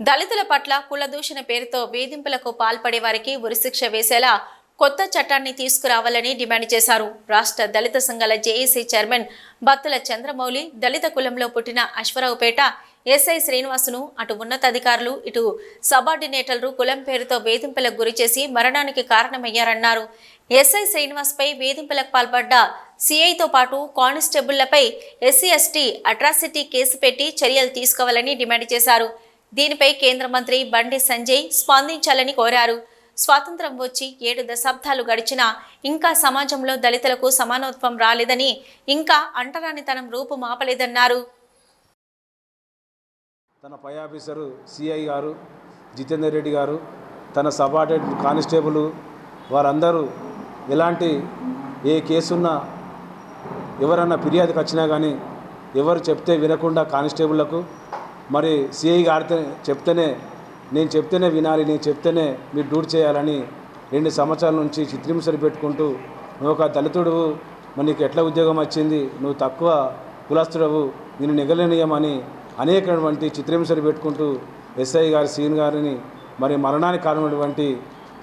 దళితుల పట్ల కులదూషణ పేరుతో వేధింపులకు పాల్పడే వారికి ఉరిశిక్ష వేసేలా కొత్త చట్టాన్ని తీసుకురావాలని డిమాండ్ చేశారు. రాష్ట్ర దళిత సంఘాల జేఏసీ చైర్మన్ బత్తుల చంద్రమౌళి దళిత కులంలో పుట్టిన అశ్వరావుపేట ఎస్ఐ శ్రీనివాసును అటు ఉన్నతాధికారులు ఇటు సబార్డినేటర్లు కులం పేరుతో వేధింపులకు గురిచేసి మరణానికి కారణమయ్యారన్నారు. ఎస్ఐ శ్రీనివాస్పై వేధింపులకు పాల్పడ్డ సిఐతో పాటు కానిస్టేబుళ్ళపై ఎస్సీ ఎస్టీ అట్రాసిటీ కేసు పెట్టి చర్యలు తీసుకోవాలని డిమాండ్ చేశారు. దీనిపై కేంద్ర మంత్రి బండి సంజయ్ స్పందించాలని కోరారు. స్వాతంత్రం వచ్చి ఏడు దశాబ్దాలు గడిచినా ఇంకా సమాజంలో దళితులకు సమానత్వం రాలేదని ఇంకా అంటరానితనం రూపుమాపలేదన్నారు తన పై ఆఫీసరు సిఐ గారు జితేందర్ రెడ్డి గారు తన సబార్డినేట్ కానిస్టేబుల్ వారందరూ ఎలాంటి ఏ కేసున్నా ఎవరన్నా ఫిర్యాదుకు వచ్చినా కానీ ఎవరు చెప్తే వినకుండా కానిస్టేబుళ్ళకు మరి సిఐ గారితో చెప్తేనే నేను చెప్తేనే వినాలి నేను చెప్తేనే మీరు డ్యూటీ చేయాలని రెండు సంవత్సరాల నుంచి చిత్రింసరి పెట్టుకుంటూ నువ్వు ఒక దళితుడు మరి నీకు ఎట్లా ఉద్యోగం వచ్చింది నువ్వు తక్కువ కులస్తుడవు నేను నిగలనీయమని అనేకటువంటి చిత్రింసరి పెట్టుకుంటూ ఎస్ఐ గారి సీన్ గారిని మరి మరణానికి కారణమైనటువంటి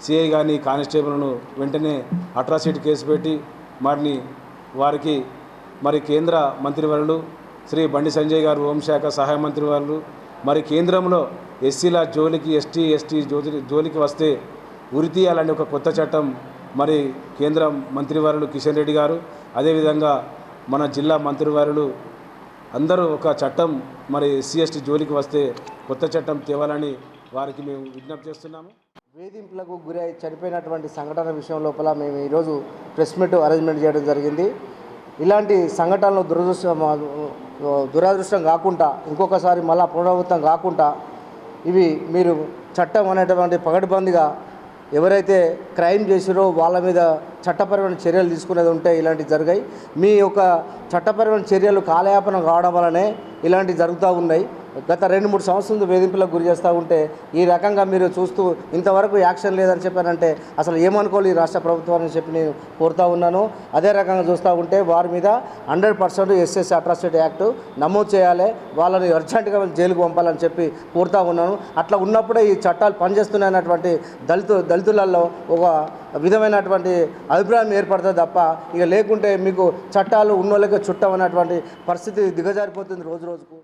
సిఐ గారిని కానిస్టేబుల్ను వెంటనే అట్రాసిటీ కేసు పెట్టి వారిని వారికి మరి కేంద్ర మంత్రివర్యులు శ్రీ బండి సంజయ్ గారు హోంశాఖ సహాయ మంత్రి వాళ్ళు. మరి కేంద్రంలో ఎస్సీల జోలికి ఎస్టీ ఎస్టీ జోలి జోలికి వస్తే ఉరితీయాలని ఒక కొత్త చట్టం మరి కేంద్ర మంత్రివారులు కిషన్ రెడ్డి గారు. అదేవిధంగా మన జిల్లా మంత్రివారులు అందరూ ఒక చట్టం మరి ఎస్సీ ఎస్టీ జోలికి వస్తే కొత్త చట్టం తేవాలని వారికి మేము విజ్ఞప్తి చేస్తున్నాము. వేధింపులకు గురై చనిపోయినటువంటి సంఘటన విషయం లోపల మేము ఈరోజు ప్రెస్ మీట్ అరేంజ్మెంట్ చేయడం జరిగింది. ఇలాంటి సంఘటనలు దురదృష్ట దురదృష్టం కాకుండా ఇంకొకసారి మళ్ళా పునరావృతం కాకుండా ఇవి మీరు చట్టం అనేటువంటి పగడ్బందీగా ఎవరైతే క్రైమ్ చేసిరో వాళ్ళ మీద చట్టపరమైన చర్యలు తీసుకునేది ఉంటే ఇలాంటివి జరిగాయి. మీ యొక్క చట్టపరమైన చర్యలు కాలయాపన కావడం వల్లనే ఇలాంటివి జరుగుతూ ఉన్నాయి. గత రెండు మూడు సంవత్సరాలు వేధింపులకు గురి చేస్తూ ఉంటే ఈ రకంగా మీరు చూస్తూ ఇంతవరకు యాక్షన్ లేదని చెప్పారంటే అసలు ఏమనుకోవాలి ఈ రాష్ట్ర ప్రభుత్వాన్ని చెప్పి నేను కోరుతూ ఉన్నాను. అదే రకంగా చూస్తూ ఉంటే వారి మీద hundred percent SSC atrocity act నమోదు చేయాలి. వాళ్ళని అర్జెంటుగా జైలుకు పంపాలని చెప్పి కోరుతూ ఉన్నాను. అట్లా ఉన్నప్పుడే ఈ చట్టాలు పనిచేస్తున్నాయన్నటువంటి దళితు దళితులలో ఒక విధమైనటువంటి అభిప్రాయం ఏర్పడుతుంది తప్ప ఇక లేకుంటే మీకు చట్టాలు ఉన్నోళ్ళకే చుట్టం అన్నటువంటి పరిస్థితి దిగజారిపోతుంది రోజు రోజుకు.